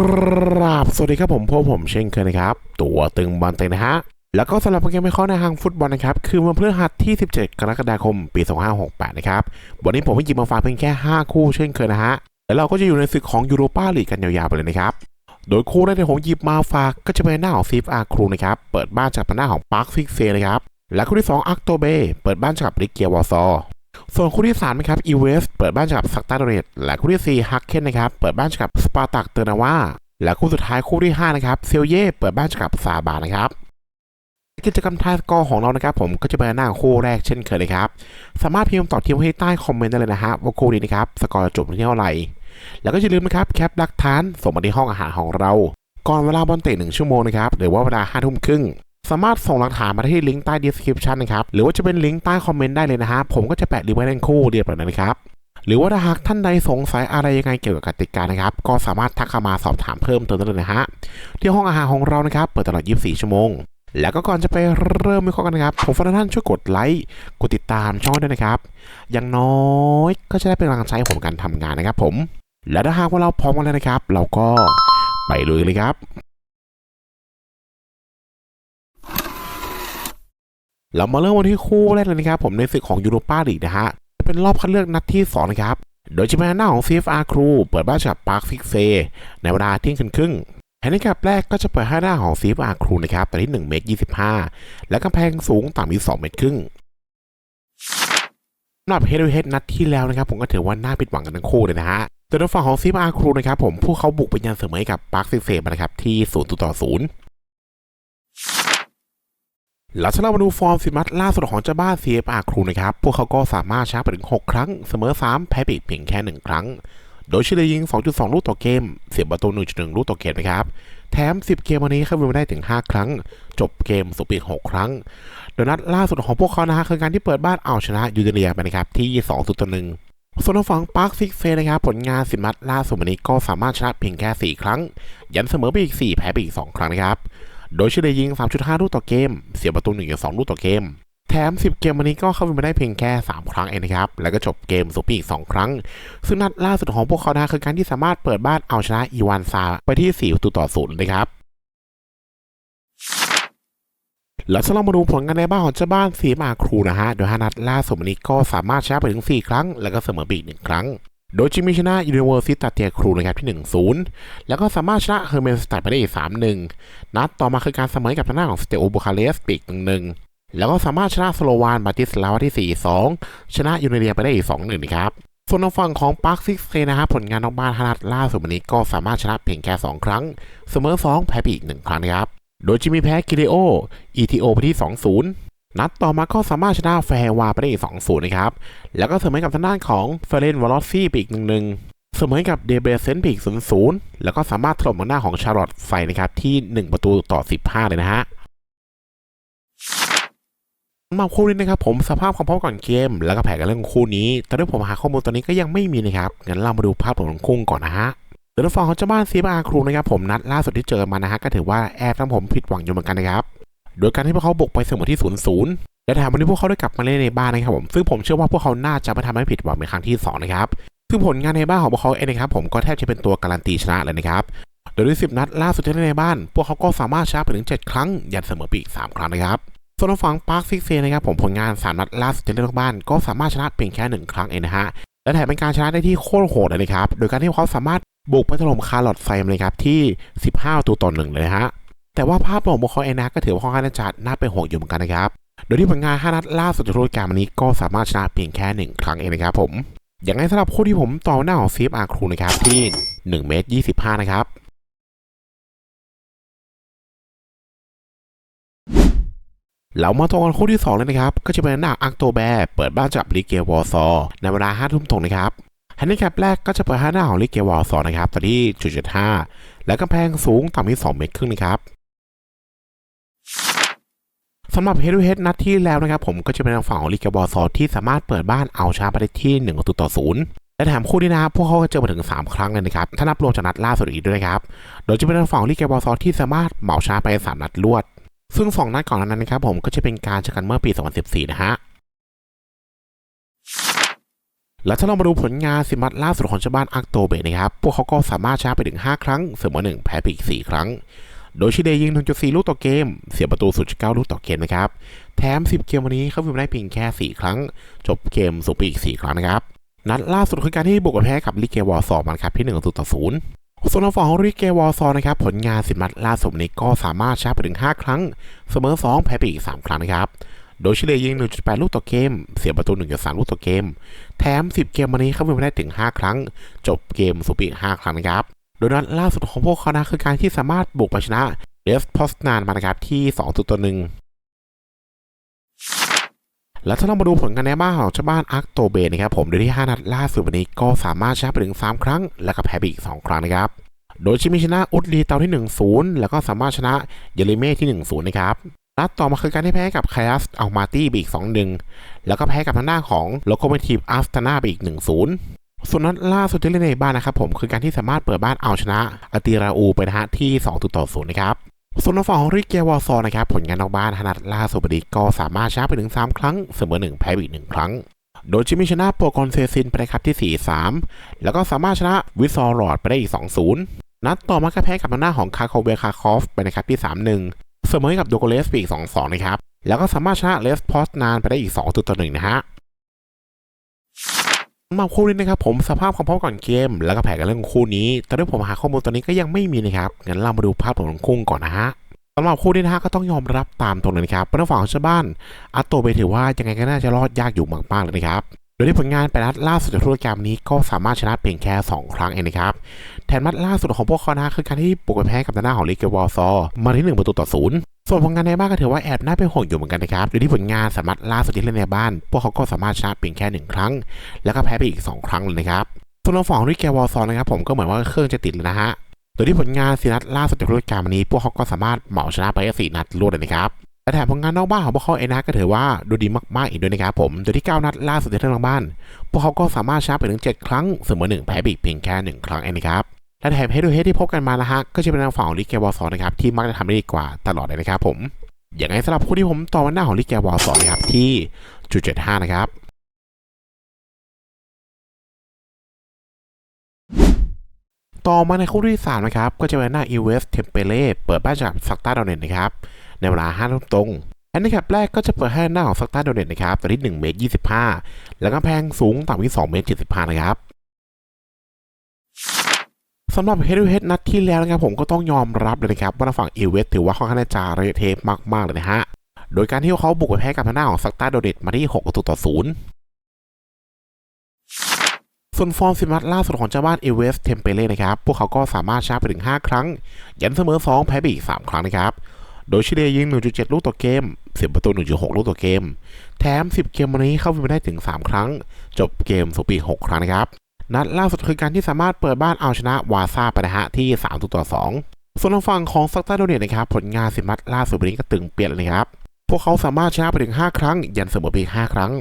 ครับ สวัสดีครับผมพวกผมเช่นเคยนะครับ ตัวตึงบอลเต็งนะฮะ แล้วก็สำหรับโปรแกรมไม่ข้อในทางฟุตบอลนะครับ คือวันพฤหัสที่ 17 กรกฎาคม ปี 2568 นะครับ วันนี้ผมไม่หยิบมาฝากเพียงแค่ 5 คู่เช่นเคยนะฮะ แล้วเราก็จะอยู่ในศึกของยูโรปาลีกกันยาวๆไปเลยนะครับ โดยคู่แรกที่ผมหยิบมาฝากก็จะเป็นหน้าของซีฟอาร์ครูนะครับ เปิดบ้านจากหน้าของปาร์คซิกเซนะครับ และคู่ที่2อักโตเบเปิดบ้านจากลิเกียวอซอ ส่วนคู่ที่3นะครับอีเวสเปิดบ้านจากซักตาเรตและคู่ที่4ฮักเคนนะครับเปิดบ้านจากสปาร์ตักเตอร์นาวาและคู่สุดท้ายคู่ที่5นะครับเซลเย่เปิดบ้านจากซาบานะครับกิจกรรมทายสกอร์ของเรานะครับผมก็จะเป็นหน้าคู่แรกเช่นเคยเลยครับ สามารถพิมพ์ตอบทีไว้ให้ใต้คอมเมนต์ได้เลยนะฮะว่าคู่นี้นะครับสกอร์จะจบที่เท่าไหร่ แล้วก็อย่าลืมนะครับแคปหลักฐานส่งมาที่ห้องอาหารของเรา ก่อนเวลาบอลเตะหนึ่งชั่วโมงนะครับหรือว่าเวลาห้าทุ่มครึ่ง สามารถส่งหลักฐานมาที่ลิงก์ใต้ description นะครับ หรือว่าจะเป็นลิงก์ใต้คอมเมนต์ได้เลยนะฮะ ผมก็จะแปะลิงก์ไว้ในคู่เดียวแบบนั้นะครับ หรือว่าถ้าหากท่านใดสงสัยอะไรยังไงเกี่ยวกับกติกานะครับ ก็สามารถทักเข้ามาสอบถามเพิ่มเติมได้เลยนะฮะ ที่ห้องอาหารของเรานะครับ เปิดตลอด 24 ชั่วโมง แล้วก็ก่อนจะไปเริ่มวิเคราะห์กันนะครับ ผมฝากท่านช่วยกดไลค์ กดติดตามช่องด้วยนะครับ อย่างน้อยก็จะได้เป็นกำลังใจให้ผมในการทำงานนะครับ ผม และถ้าหากว่าเราพร้อมกันแล้วนะครับ เราก็ไปลุยเลยครับ เรามาเริ่มวันที่คู่แรกเลยนะครับผมในศึกของยูโรปาลีกนะฮะจะเป็นรอบคัดเลือกนัดที่ 2 นะครับ โดยจะเป็นหน้าของ CFR Crew เปิดบ้านกับปาร์คฟิกเซในเวลาเที่ยงคืนครึ่งแผนที่แรกก็จะเปิดให้หน้าของ CFR Crew นะครับแต่ที่ 1 เมตร 25 และกำแพงสูงต่ำที่2เมตรครึ่งสำหรับเฮดเฮดนัดที่แล้วนะครับผมก็ถือว่าน่าผิดหวังกันทั้งคู่เลยนะฮะแต่ในฝั่งของ CFR Crew นะครับผมพวกเขาบุกไปยันเสมอให้กับปาร์คฟิกเซมานะครับที่ 0 ต่อ 0 แล้วสำหรับมาดูฟอร์มสิมัดล่าสุดของเจ้าบ้าน CFR ครูนะครับ พวกเขาก็สามารถชนะไปถึง 6 ครั้ง เสมอ 3 แพ้ไปอีกเพียงแค่ 1 ครั้ง โดยเฉลี่ยยิง 2.2 ลูกต่อเกม เสียประตู 1.1 ลูกต่อเกมนะครับ แถม 10 เกมวันนี้เข้ามาได้ถึง 5 ครั้ง จบเกมสุดปีก 6 ครั้ง โดยนัดล่าสุดของพวกเขานะฮะคือการที่เปิดบ้านเอาชนะยูเดเรียไปนะครับที่ 2 ต่อ1ส่วนทางฝั่งปาร์คซิกเซนะครับผลงานสิมัดล่าสุดวันนี้ก็สามารถชนะเพียงแค่ 4 ครั้ง ยันเสมอไปอีก 4 แพ้ไปอีก 2 ครั้งนะครับ โดยเฉลี่ยยิง 3.5 ลูกต่อเกม เสียประตู1.2ลูกต่อเกม แถม 10 เกมวันนี้ก็เข้าไปได้เพียงแค่ 3 ครั้งเองนะครับ แล้วก็จบเกมสุปีอีก 2 ครั้ง ซึ่งนัดล่าสุดของพวกเขานะคือการที่สามารถเปิดบ้านเอาชนะอีวานซาไปที่ 4 ประตูต่อ0นะครับแล้วสำหรับมาดูผลงานในบ้านของเจ้าบ้านซีมาครูนะฮะ โดยฮานัดล่าสุดวันนี้ก็สามารถชนะไปถึง 4 ครั้ง แล้วก็เสมอไปอีก1ครั้ง โดยจิมมี่ชนะยูนิเวอร์ซิตาเตียครูนะครับที่ 1-0 แล้วก็สามารถชนะเฮอร์เมนสตัดไปได้อีก 3-1 นัดต่อมาคือการเสมอกับทางด้านของสเตโอบูคาเลสปีก1-1 แล้วก็สามารถชนะสโลวานบาติสลาวาที่ 4-2 ชนะยูเนเรียไปได้อีก 2-1นะครับส่วนทางฝั่งของปาร์คซิกเซนะครับผลงานนอกบ้านฮานัดล่าสุดวันนี้ก็สามารถชนะเพียงแค่ 2 ครั้ง เสมอ 2 แพ้ไปอีก 1 ครั้งนะครับ โดยจิมมี่แพ้กิเลโอ ETO ไปที่ 2-0 นัดต่อมาก็สามารถชนะแฟร์วาไปได้อีก2-0 นะครับ แล้วก็เสมอกับทางด้านของเฟรนวอลซี่ไปอีก1-1 เสมอกับเดเบรเซนไปอีก0-0 แล้วก็สามารถถล่มทางหน้าของชาร์ลอตไฟนะครับ ที่ 1 ประตูต่อ 15 เลยนะฮะมาคู่นี้นะครับผมสภาพความพร้อมก่อนเกม แล้วก็แผนกันเรื่องของคู่นี้ แต่ด้วยผมหาข้อมูลตอนนี้ก็ยังไม่มีนะครับงั้นเรามาดูภาพรวมของคู่ก่อนนะฮะเดี๋ยวฝั่งของเจ้าบ้านซีบาครูนะครับผมนัดล่าสุดที่เจอมานะฮะก็ถือว่าแอบทำผมผิดหวังอยู่เหมือนกันนะครับ โดยการที่พวกเขาบุกไปเสมอที่0 0และแถมวันนี้พวกเขาได้กลับมาเล่นในบ้านนะครับผมซึ่งผมเชื่อว่าพวกเขาน่าจะไม่ทำให้ผิดหวังในครั้งที่2นะครับซึ่งผลงานในบ้านของพวกเขาเองนะครับผมก็แทบจะเป็นตัวการันตีชนะเลยนะครับโดยใน10 นัดล่าสุดที่เล่นในบ้าน พวกเขาก็สามารถชนะไปถึง 7 ครั้ง ยันเสมอไปอีก 3 ครั้งนะครับส่วนฝั่งปาร์คซิกเซนะครับผมผลงาน3นัดล่าสุดที่เล่นนอกบ้าน ก็สามารถชนะเพียงแค่1ครั้งเองนะฮะและแถมเป็นการชนะได้ที่โคตรโหดเลยนะครับโดยการที่เขาสามารถบุกไปถล่มคาร์ลอตไซมเลยครับที่ 15 ตัวต่อหนึ่งเลยฮะ แต่ว่าภาพรวมของพวกเขาเองนะก็ถือว่าค่อนข้างจะน่าเป็นห่วงอยู่เหมือนกันนะครับ โดยที่ผลงาน 5 นัดล่าสุดจากฤดูกาลวันนี้ก็สามารถชนะเพียงแค่ 1 ครั้งเองนะครับผมอย่างไรสำหรับคู่ที่ผมต่อหน้าของซีฟอาร์ครูนะครับที่1เมตร25 นะครับเรามาต่อกันคู่ที่ 2 เลยนะครับ ก็จะเป็นหน้าอังโตแบร์เปิดบ้านจับลิเกวอร์ซอในเวลา5ทุ่มตรงนะครับแฮนดิแคปแรกก็จะเปิดห้หน้าของลิเกวอร์ซอนะครับต่อที่จุดจุดห้าและกำแพงสูงต่ำที่2เมตรครึ่งนะครับ สำหรับเฮดเฮดนัดที่แล้วนะครับผมก็จะเป็นทางฝั่งของลิเกวอซอที่สามารถเปิดบ้านเอาชนะไปได้ที่1ประตูต่อศูนย์และแถมคู่นี้นะครับพวกเขาก็เจอมาถึง 3 ครั้งเลยนะครับ ถ้านับรวมจากนัดล่าสุดอีกด้วยนะครับ โดยจะเป็นทางฝั่งลิเกวอซอที่สามารถเหมาชนะไป 3 นัดรวด ซึ่งสองนัดก่อนนั้นนะครับผมก็จะเป็นการเจอกันเมื่อปี 2014 นะฮะแล้วถ้าเรามาดูผลงานสิมัดล่าสุดของชาวบ้านอักโตเบนะครับ พวกเขาก็สามารถชนะไปถึง 5 ครั้ง เสมอ1แพ้ไปอีก 4 ครั้ง โดยชิเดยิง 1.4 ลูกต่อเกม เสียประตู0.9ลูกต่อเกมนะครับ แถม 10 เกมวันนี้เขาวิมได้เพียงแค่ 4 ครั้ง จบเกมสูงไปอีก 4 ครั้งนะครับ นัดล่าสุดคือการที่บุกไปแพ้กับลิเกวอร์ซอมันครับที่1ตูต่อ0ส่วนฝั่งของริเกวอร์ซอนะครับผลงานสิมัดล่าสุดนี้ก็สามารถชนะไปถึง 5 ครั้ง เสมอ 2 แพ้ไปอีก 3 ครั้งนะครับ โดยชิเลยิง 1.8 ลูกต่อเกม เสียประตู 1.3 ลูกต่อเกม แถม 10 เกมวันนี้เขาวินไปได้ถึง 5 ครั้ง จบเกมสูงไปอีก 5 ครั้งนะครับ โดยนัดล่าสุดของพวกเขานะคือการที่สามารถบุกไปชนะเดฟพอสนานมานะครับที่2ตัวต่อ1แล้วถ้าเรามาดูผลกันในบ้านของชาวบ้านอาร์คโตเบนะครับผมโดยที่ 5 นัดล่าสุดวันนี้ก็สามารถชนะไปถึง 3 ครั้ง แล้วก็แพ้ไปอีก 2 ครั้งนะครับ โดยชิมิชนะอุดลีเตาที่ 1-0 แล้วก็สามารถชนะเยเลเม่ที่ 1-0 นะครับนัดต่อมาคือการที่แพ้กับไคอัสอัลมาตี้ไปอีก 2-1 แล้วก็แพ้กับทางด้านของโลโคเมทีฟอาสตานาไปอีก 1-0 ส่วนนัดล่าสุดที่เล่นในบ้านนะครับผมคือการที่สามารถเปิดบ้านเอาชนะอาติราอูไปนะฮะที่2ต่อ0นะครับส่วนทางฝั่งของริเกียวอร์ซอนะครับผลงานนอกบ้านนัดล่าสุดวันนี้ก็สามารถชนะไปถึง 3 ครั้งเสมอ1แพ้อีก 1 ครั้ง โดยจิมิชนะโปรกอนเซซินไปครับที่ 4-3 แล้วก็สามารถชนะวิซอร์รอดไปได้อีก 2-0 นัดต่อมาก็แพ้กับหน้าของคาโคเบคาคอฟไปนะครับที่ 3-1 เสมอกับโดโกเลสไปอีก2-2 นะครับ แล้วก็สามารถชนะเลสพอสนานไปได้อีก2ตัวต่อ1นะฮะ มาคู่นี้นะครับผมสภาพความพร้อมก่อนเกม แล้วก็แผนกันเรื่องของคู่นี้ แต่ด้วยผมหาข้อมูลตอนนี้ก็ยังไม่มีนะครับงั้นเรามาดูภาพผลของคู่ก่อนนะฮะสำหรับคู่นี้นะฮะก็ต้องยอมรับตามตรงเลยนะครับเป็นฝั่งของชาวบ้านอัตโตเบถือว่ายังไงก็น่าจะรอดยากอยู่มากๆเลยนะครับโดยที่ผลงานแปนัดล่าสุดจากธุรกรรมนี้ก็สามารถชนะเพียงแค่ 2 ครั้งเองนะครับแถมนัดล่าสุดของพวกเขานะคือการที่บุกไปแพ้กับทางหน้าของลิเกวอร์ซอมาที่1ประตูต่อศูนย์ ส่วนผลงานในบ้านก็ถือว่าแอบน่าเป็นห่วงอยู่เหมือนกันนะครับโดยที่ผลงานสามารถล่าสุดที่เล่นในบ้าน พวกเขาก็สามารถชนะเพียงแค่1ครั้ง แล้วก็แพ้ไปอีก 2 ครั้งเลยนะครับส่วนทางฝั่งของลิเกวอร์ซอนนะครับผมก็เหมือนว่าเครื่องจะติดเลยนะฮะโดยที่ผลงานสีนัดล่าสุดจากธุรกรรมนี้ พวกเขาก็สามารถเหมาชนะไปสี่นัดรวดเลยนะครับและแถมผลงานนอกบ้านของพวกเขาเองนะก็ถือว่าดูดีมากๆอีกด้วยนะครับผม โดยที่ 9 นัดล่าสุดที่เล่นนอกบ้าน พวกเขาก็สามารถชนะไปถึง 7 ครั้งเสมอ1แพ้ไปอีกเพียงแค่ 1 ครั้งเองนะครับ และแถมเฮดดูเฮดที่พบกันมานะฮะก็จะเป็นทางฝั่งของลิเกวอร์ซอนะครับที่มักจะทำได้ดีกว่าตลอดเลยนะครับผมอย่างไรสำหรับคู่ที่ผมต่อวันหน้าของลิเกวอร์ซอนะครับที่จุดเจ็ดห้านะครับต่อมาในคู่ที่3นะครับก็จะเป็นหน้าอีเวสเทมเปเล่เปิดบ้านจากซักตาดาวเนตนะครับในเวลา5ทุ่มตรงแอนดี้แคปแรกก็จะเปิดให้หน้าของซักตาดเนตนะครับตัวที่1เมตร25 แล้วก็แพงสูงต่ำที่2เมตร75 นะครับำหรับเฮด o เฮดนัดที่แล้วนะครับผมก็ต้องยอมรับเลยนะครับว่าฝั่งอีเวสถือว่าค่อนข้างจะระยเทปมากๆเลยนะฮะโดยการที่เขาบุกไปแพ้กับทางหน้าของซักตาโดเดตมาที่6ประตูต่อ0ส่วนฟอร์มสิมัตล่าสุดของเจ้าบ้านเอเวสเทมเปเล่นะครับ พวกเขาก็สามารถชนะไปถึง 5 ครั้ง ยันเสมอ 2 แพ้ไปอีก 3 ครั้งนะครับ โดยชิเลยิง 1.7 ลูกต่อเกมเสียประตู 1.6 ลูกต่อเกม แถม 10 เกมวันนี้เข้าไปได้ถึง 3 ครั้ง จบเกมสุปี 6 ครั้งนะครับ นัดล่าสุดคือการที่สามารถเปิดบ้านเอาชนะวาซาไปนะฮะที่3ตัวต่อ2ส่วนทางฝั่งของซักตาโดเนตนะครับผลงานสิมัตล่าสุดวันนี้ก็ตึงเปลี่ยนเลยครับ พวกเขาสามารถชนะไปถึง 5 ครั้ง ยันเสมอไปอีก5ครั้ง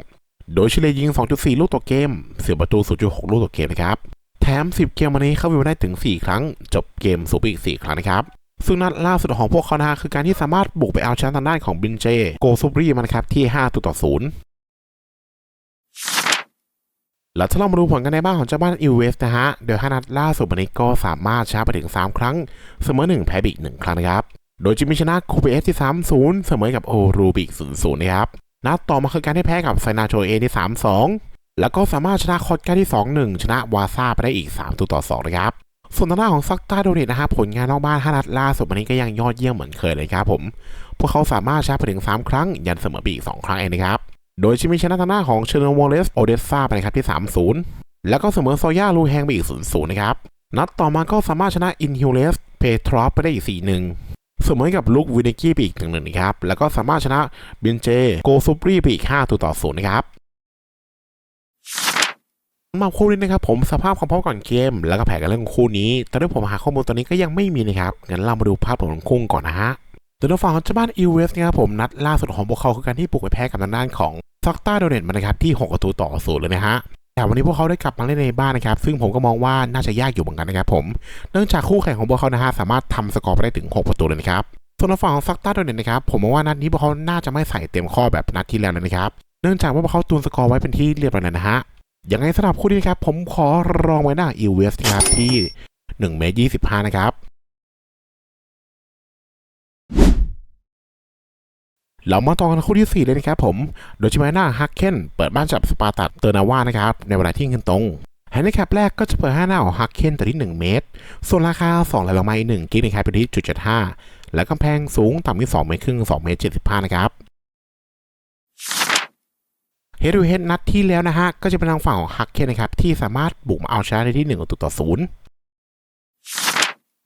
โดยชิเลยิง 2.4 ลูกต่อเกม เสียประตู 0.6 ลูกต่อเกมนะครับ แถม 10 เกมวันนี้เข้าไปได้ถึง 4 ครั้ง จบเกมสูบอีก 4 ครั้งนะครับซึ่งนัดล่าสุดของพวกเขานะคือการที่สามารถบุกไปเอาชนะทางด้านของบินเจ โกซูบรีมันครับที่5ตัวต่อ0 แล้วถ้าเรามาดูผลกันในบ้านของเจ้าบ้านอิวเวสนะฮะ โดย5นัดล่าสุดวันนี้ก็สามารถชนะไปถึง 3 ครั้ง เสมอ 1 แพ้อีก 1 ครั้งนะครับ โดยจิมิชนะคูเปเอสที่ 3-0 เสมอกับโอรูบิก 0-0 นะครับ นัดต่อมาคือการที่แพ้กับไซนาโชเอที่ 3-2 แล้วก็สามารถชนะคอตกาที่ 2-1 ชนะวาซาไปได้อีก3ตัวต่อ2นะครับ ส่วนทางด้านของซักตาโดเนตนะฮะผลงานนอกบ้าน5นัดล่าสุดวันนี้ก็ยังยอดเยี่ยมเหมือนเคยเลยครับผม พวกเขาสามารถชนะไปถึง 3 ครั้ง ยันเสมอไปอีก 2 ครั้งเองนะครับ โดยจิมิชนะทางด้าของเชอร์โนโมเลสโอเดสซาไปนะครับที่ 3-0 แล้วก็เสมอโซย่าลูแฮงไปอีก 0-0 นะครับ นัดต่อมาก็สามารถชนะอินฮิวเลสเพทรอปไปได้อีก 4-1เสมอกับลุกวินิกี้ไปอีก1-1นะครับ แล้วก็สามารถชนะบินเจ โกซูปรีไปอีก5ตัวต่อ0นะครับมาคู่นี้นะครับผมสภาพความพร้อมก่อนเกม แล้วก็แผนกันเรื่องคู่นี้แต่ด้วยผมหาข้อมูลตอนนี้ก็ยังไม่มีนะครับ งั้นเรามาดูภาพผลของคู่ก่อนนะฮะโดยฝั่งของเจ้าบ้านอีเวสนะครับผมนัดล่าสุดของพวกเขาคือการที่บุกไปแพ้กับทางด้านของ ซักตาโดเนตมานะครับที่6ประตูต่อศูนย์เลยนะฮะแต่วันนี้พวกเขาได้กลับมาเล่นในบ้านนะครับ ซึ่งผมก็มองว่าน่าจะยากอยู่เหมือนกันนะครับผม เนื่องจากคู่แข่งของพวกเขานะฮะสามารถทำสกอร์ไปได้ถึง 6 ประตูเลยนะครับ ส่วนฝั่งของซักตาโดเนตนะครับผมมองว่านัดนี้พวกเขาน่าจะไม่ใส่เต็มข้อแบบนัดที่แล้วเลยนะครับ เนื่องจากว่าพวกเขาตูนสกอร์ไว้เป็นที่เรียบร้อยแล้วนะฮะยังไงสำหรับคู่นี้ครับผมขอรองไว้หน้าอีเวสครับที่1เมตร25นะครับ เรามาต่อกันคู่ที่ 4 เลยนะครับผม โดยชิมาน่าฮักเคนเปิดบ้านจับสปาร์ตัดเตอร์นาวานะครับ ในเวลาที่เงินตรงแฮนดิแคปแรกก็จะเปิดให้หน้าของฮักเคนตัวที่ 1 เมตร ส่วนราคา 2ไหลลงมาอีก1กิกนะครับไปที่จุด75และกำแพงสูงต่ำที่2เมตรครึ่ง2เมตร75นะครับเฮดูเฮดนัดที่แล้วนะฮะ ก็จะเป็นทางฝั่งของฮักเคนนะครับ ที่สามารถบุกมาเอาชนะได้ที่1ประตูต่อศูนย์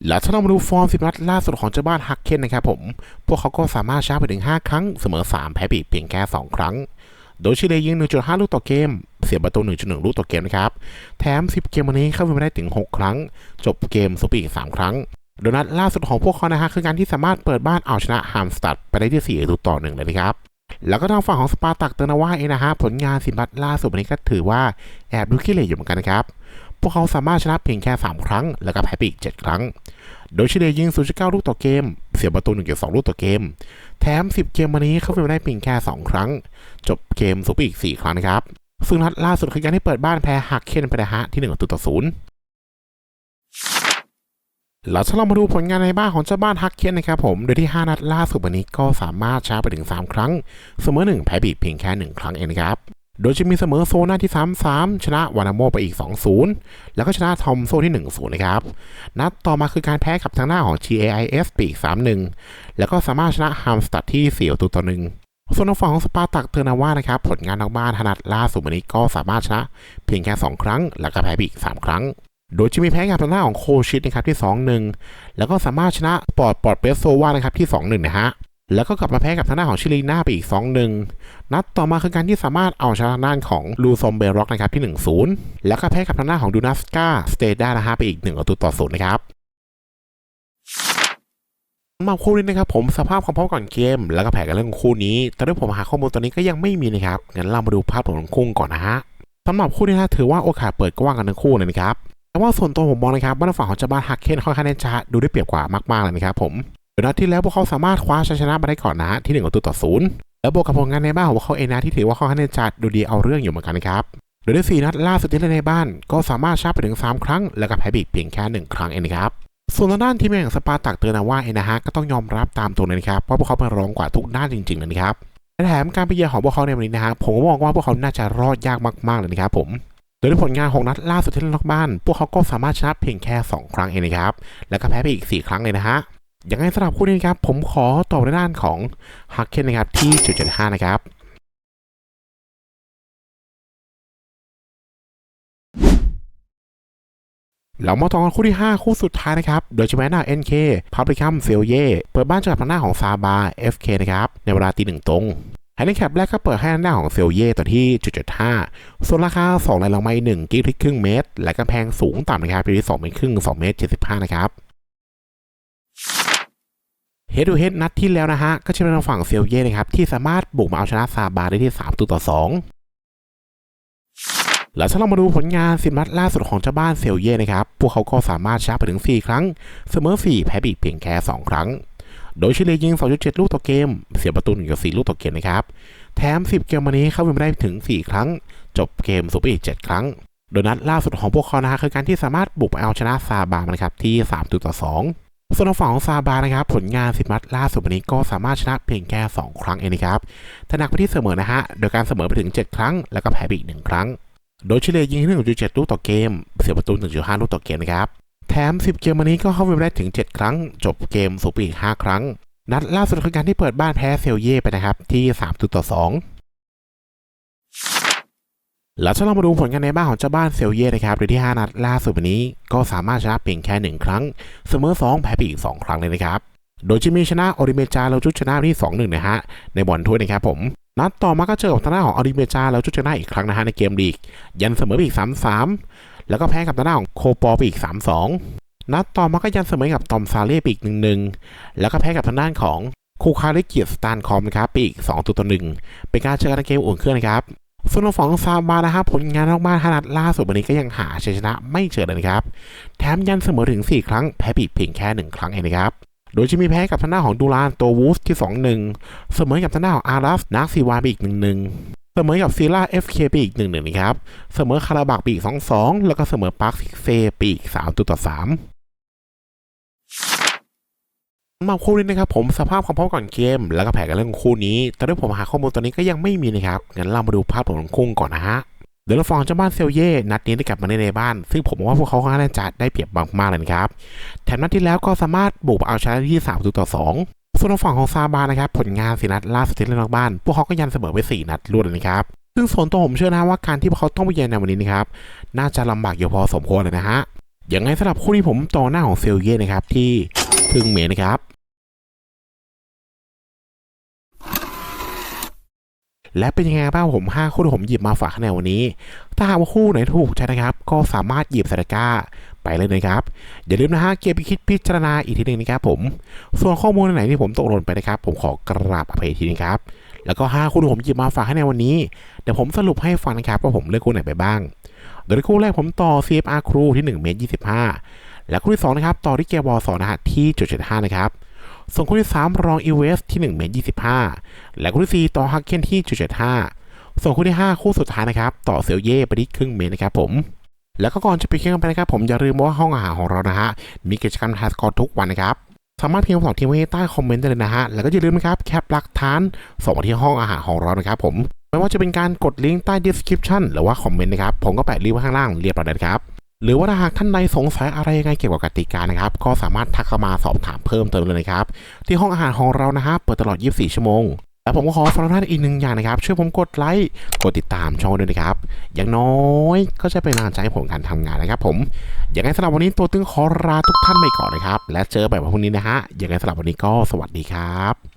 และถ้าเรามาดูฟอร์มสิบนัดล่าสุดของเจ้าบ้านฮักเคนนะครับผม พวกเขาก็สามารถชนะไปถึง 5 ครั้ง เสมอ 3 แพ้ปีกเพียงแค่ 2 ครั้ง โดยชิเลยิง 1.5 ลูกต่อเกม เสียประตู 1.1 ลูกต่อเกมนะครับ แถม 10 เกมวันนี้เข้าไปไม่ได้ถึง 6 ครั้ง จบเกมสุปีอีก 3 ครั้ง โดยนัดล่าสุดของพวกเขานะฮะคือการที่สามารถเปิดบ้านเอาชนะฮามสตัดไปได้ที่4ประตูต่อ1เลยนะครับแล้วก็ทางฝั่งของสปาร์ตักเตอร์นาวาเองนะฮะผลงานสิบนัดล่าสุดวันนี้ก็ถือว่าแอบดูขี้เหร่อยู่เหมือนกันนะครับ พวกเขาสามารถชนะเพียงแค่ 3 ครั้ง แล้วก็แพ้ไปอีก 7 ครั้ง โดยเฉลี่ยยิง 0.9 ลูกต่อเกม เสียประตู 1.2 ลูกต่อเกม แถม 10 เกมวันนี้เข้าไปได้เพียงแค่ 2 ครั้ง จบเกมสูงไปอีก 4 ครั้งนะครับ ซึ่งนัดล่าสุดคือการที่เปิดบ้านแพ้ฮักเคนไปนะฮะที่1ตูต่อ0แล้วถ้าเรามาดูผลงานในบ้านของเจ้าบ้านฮักเคนนะครับผม โดยที่ 5 นัดล่าสุดวันนี้ก็สามารถชนะไปถึง 3 ครั้ง เสมอ 1 แพ้บีเพียงแค่ 1 ครั้งเองนะครับ โดยจะมีเสมอโซน่าที่ 3-3 ชนะวานาโมไปอีก 2-0 แล้วก็ชนะทอมโซที่ 1-0 นะครับ นัดต่อมาคือการแพ้กับทางหน้าของ GAIS ไปอีก 3-1 แล้วก็สามารถชนะฮามสตัดที่4ตัวต่อหนึ่งส่วนฝั่งของสปาร์ตักเทอร์นาวานะครับ ผลงานนอกบ้านถนัดล่าสุดวันนี้ก็สามารถชนะเพียงแค่ 2 ครั้ง แล้วก็แพ้ไปอีก 3 ครั้ง โดยจะมีแพ้กับทางหน้าของโคชิตนะครับที่ 2-1 แล้วก็สามารถชนะปอร์ตปอร์ตเปโซวานะครับที่ 2-1 นะฮะ แล้วก็กลับมาแพ้กับทางด้านของชิลีนาไปอีก 2-1 นัดต่อมาคือการที่สามารถเอาชนะด้านของลูซอมเบร็อกนะครับที่ 1-0 แล้วก็แพ้กับทางด้านของดูนัสกาสเตด้านะฮะไปอีก1ประตูต่อ0นย์นะครับมาคู่นี้นะครับผมสภาพความพร้อมก่อนเกม แล้วก็แผนกันเรื่องของคู่นี้ แต่ด้วยผมหาข้อมูลตอนนี้ก็ยังไม่มีนะครับงั้นเรามาดูภาพของคู่ก่อนนะฮะสำหรับคู่นี้นะถือว่าโอกาสเปิดกว้างกันทั้งคู่เลยนะครับแต่ว่าส่วนตัวผมมองนะครับว่าฝั่งของเจ้าบ้านฮักเคนค่อนข้างจะดูได้เปรียบกว่ามากๆเลยนะครับผม โดยนัดที่แล้วพวกเขาสามารถคว้าชัยชนะมาได้ก่อนนะที่1ประตูต่อศูนย์แล้วบวกกับผลงานในบ้านของพวกเขาเองนะที่ถือว่าค่อนข้างจะดูดีเอาเรื่องอยู่เหมือนกันนะครับโดยใน4นัดล่าสุดที่เล่นในบ้าน ก็สามารถชนะไปถึง 3 ครั้ง แล้วก็แพ้บีกเพียงแค่ 1 ครั้งเองนะครับส่วนด้านทีมอย่างสปาตักเตอร์นาว่าเองนะฮะก็ต้องยอมรับตามตรงเลยนะครับว่าะพวกเขาเป็นรองกว่าทุกด้านจริงๆเลยนะครับและแถมการไปเยือนของพวกเขาในวันนี้นะฮะผมก็มองว่าพวกเขาน่าจะรอดยากมากๆเลยนะครับผมโดยในผลงานของนัดล่าสุดที่เล่นนอกบ้าน พวกเขาก็สามารถชนะเพียงแค่ 2 ครั้งเองนะครับแล้วก็แพ้ไปอีก 4 ครั้งเลยนะฮะ ย่างไรสำหรับคู่นี้ครับ ผมขอตอบในด้านของฮักเคนนะครับที่จุดจุดห้านะครับเรามาต่อกันคู่ที่ 5 คู่สุดท้ายนะครับ โดยเฉพาะหน้า NK พับลิคัมเซลเย่เปิดบ้านเจอกับทางหน้าของซาบา FK นะครับ ในเวลาตีหนึ่งตรงแฮนดิแคปแรกก็เปิดให้ทางหน้าของเซลเย่ตัวที่จุดจุดห้าส่วนราคา2ในลงไม้1กิกที่ครึ่งเมตร และกำแพงสูงต่ำนะครับอยู่ที่2เมตรครึ่ง2เมตร75 นะครับ เฮดูเฮดนัดที่แล้วนะฮะ ก็จะเป็นทางฝั่งเซลเย่นะครับ ที่สามารถบุกมาเอาชนะซาบาได้ที่ 3ตัวต่อ 2 แล้วถ้าเรามาดูผลงานสิบนัดล่าสุดของเจ้าบ้านเซลเย่นะครับ พวกเขาก็สามารถชนะไปถึง 4 ครั้ง เสมอ 4 แพ้บีกเพียงแค่ 2 ครั้ง โดยเฉลี่ยยิง 2.7 ลูกต่อเกม เสียประตู1.4ลูกต่อเกมนะครับ แถม 10 เกมวันนี้เข้าไปไม่ได้ถึง 4 ครั้ง จบเกมสูงไปอีก 7 ครั้ง โดยนัดล่าสุดของพวกเขานะฮะคือการที่สามารถบุกไปเอาชนะซาบานะครับที่3ตัวต่อ 2 ส่วนทางฝั่งของซาบานะครับ ผลงานสิบนัดล่าสุดวันนี้ก็สามารถชนะเพียงแค่ 2 ครั้งเองนะครับแต่หนักไปที่เสมอนะฮะ โดยการเสมอไปถึง 7 ครั้ง แล้วก็แพ้ไปอีก 1 ครั้ง โดยเฉลี่ยยิง1.7 ลูกต่อเกม เสียประตู 1.5 ลูกต่อเกมนะครับ แถม 10 เกมวันนี้ก็เข้าไปได้ถึง 7 ครั้ง จบเกมสูงไปอีก 5 ครั้ง นัดล่าสุดคือการที่เปิดบ้านแพ้เซลเย่ไปนะครับที่3ต่อ2 แล้วถ้าเรามาดูผลงานในบ้านของเจ้าบ้านเซลเย่นะครับโดยที่ 5 นัดล่าสุดวันนี้ก็สามารถชนะเพียงแค่ 1 ครั้ง เสมอ 2 แพ้ไปอีก 2 ครั้งเลยนะครับ โดยจะมีชนะออริเมจาแล้วจุดชนะที่ 2-1 นะฮะ ในบอลถ้วยนะครับผม นัดต่อมาก็เจอกับทางด้านของออริเมจาแล้วจุดชนะอีกครั้งนะฮะในเกมลีก ยันเสมอไปอีก 3-3 แล้วก็แพ้กับทางด้านของโคปอไปอีก 3-2 นัดต่อมาก็ยันเสมอกับตอมซาเล่ไปอีก 1-1 แล้วก็แพ้กับทางด้านของคูคาริเกียสตานคอมนะครับไปอีก2ตัวต่อ1เป็นการเจอกันในเกมอุ่นเครื่องนะครับ ส่วนทางฝั่งซาบานะครับผลงานนอกบ้านขนาดล่าสุดวันนี้ก็ยังหาชัยชนะไม่เจอเลยนะครับ แถมยันเสมอถึง 4 ครั้งแพ้ปีกเพียงแค่ 1 ครั้งเองนะครับ โดยจะมีแพ้กับทางด้าของดูรานตัววูฟที่ 2-1 เสมอกับทางด้านของอารัสนักซีวานไปอีก 1-1เสมอกับซีล่า FK ไปอีก1-1นะครับ เสมอคาราบักไปอีก2-2แล้วก็เสมอปาร์คซิกเซไปอีก3ตัวต่อ3ม มาคู่นี้นะครับผมสภาพความพร้อมก่อนเกม แล้วก็แผนกันเรื่องของคู่นี้ แต่ด้วยผมหาข้อมูลตอนนี้ก็ยังไม่มีนะครับงั้นเรามาดูภาพผลของคู่ก่อนนะฮะเดลฟองเจ้าบ้านเซลเย่ นัดนี้ได้กลับมาเล่นในบ้าน ซึ่งผมว่าพวกเขาค่อนข้างจะได้เปรียบมากๆเลยนะครับ แถมนัดที่แล้วก็สามารถบุกเอาชนะที่3ประตูต่อ2ส่วนทางฝั่งของซาบานะครับ ผลงานสีนัดล่าสุดที่เล่นนอกบ้าน พวกเขาก็ยันเสมอไป 4 นัดรวดเลยนะครับ ซึ่งส่วนตัวผมเชื่อนะว่าการที่พวกเขาต้องไปเยือนในวันนี้นะครับ น่าจะลำบากอยู่พอสมควรเลยนะฮะอย่างไงสำหรับคู่ที่ผมต่อหน้าของเซลเย่นะครับที่พึ่งเมนะครับ และเป็นยังไงบ้างผม 5 คู่ที่ผมหยิบมาฝากในวันนี้ ถ้าหากว่าคู่ไหนถูกใจนะครับ ก็สามารถหยิบสตะก้าไปเลยนะครับ อย่าลืมนะฮะเก็บไปคิดพิจารณาอีกทีหนึ่งนะครับผม ส่วนข้อมูลไหนที่ผมตกหล่นไปนะครับ ผมขอกราบอภัยทีนะครับ แล้วก็ 5 คู่ที่ผมหยิบมาฝากให้ในวันนี้ เดี๋ยวผมสรุปให้ฟังนะครับว่าผมเลือกคู่ไหนไปบ้าง โดยคู่แรกผมต่อ CFR ครูที่1เมตร25และคู่ที่2นะครับต่อที่เกียร์บอล2นะฮะที่จุด75นะครับ ส่วนคู่ที่ 3 รอง EVS ที่1เมตร25 และคู่ที่ 4 ต่อฮักเคนที่จุด75ส่วนคู่ที่ 5 คู่สุดท้ายนะครับ ต่อเซลเย่ไปที่ครึ่งเมตรนะครับผมแล้วก็ก่อนจะไปเคียงกันไปนะครับผมอย่าลืมว่าห้องอาหารของเรานะฮะมีกิจกรรมทายสกอร์ทุกวันนะครับสามารถพิมพ์คำตอบทิ้งไว้ใต้คอมเมนต์ได้เลยนะฮะแล้วก็อย่าลืมนะครับแคปหลักฐานส่งมาที่ห้องอาหารของเรานะครับผมไม่ว่าจะเป็นการกดลิงก์ใต้ description หรือว่าคอมเมนต์นะครับผมก็แปะลิงก์ไว้ข้างล่างเรียบร้อยแล้วครับ หรือว่าหากท่านใดสงสัยอะไรยังไงเกี่ยวกับกติกานะครับ ก็สามารถทักเข้ามาสอบถามเพิ่มเติมเลยนะครับ ที่ห้องอาหารของเรานะฮะเปิดตลอด 24 ชั่วโมงและผมก็ขอฝากท่านอีกหนึ่งอย่างนะครับ ช่วยผมกดไลค์ กดติดตามช่องด้วยนะครับ อย่างน้อยก็จะเป็นกำลังใจให้ผมการทำงานนะครับ ผม อย่างไรสำหรับวันนี้ตัวตึงขอลาทุกท่านไปก่อนนะครับ และเจอกันใหม่วันพรุ่งนี้นะฮะ อย่างไรสำหรับวันนี้ก็สวัสดีครับ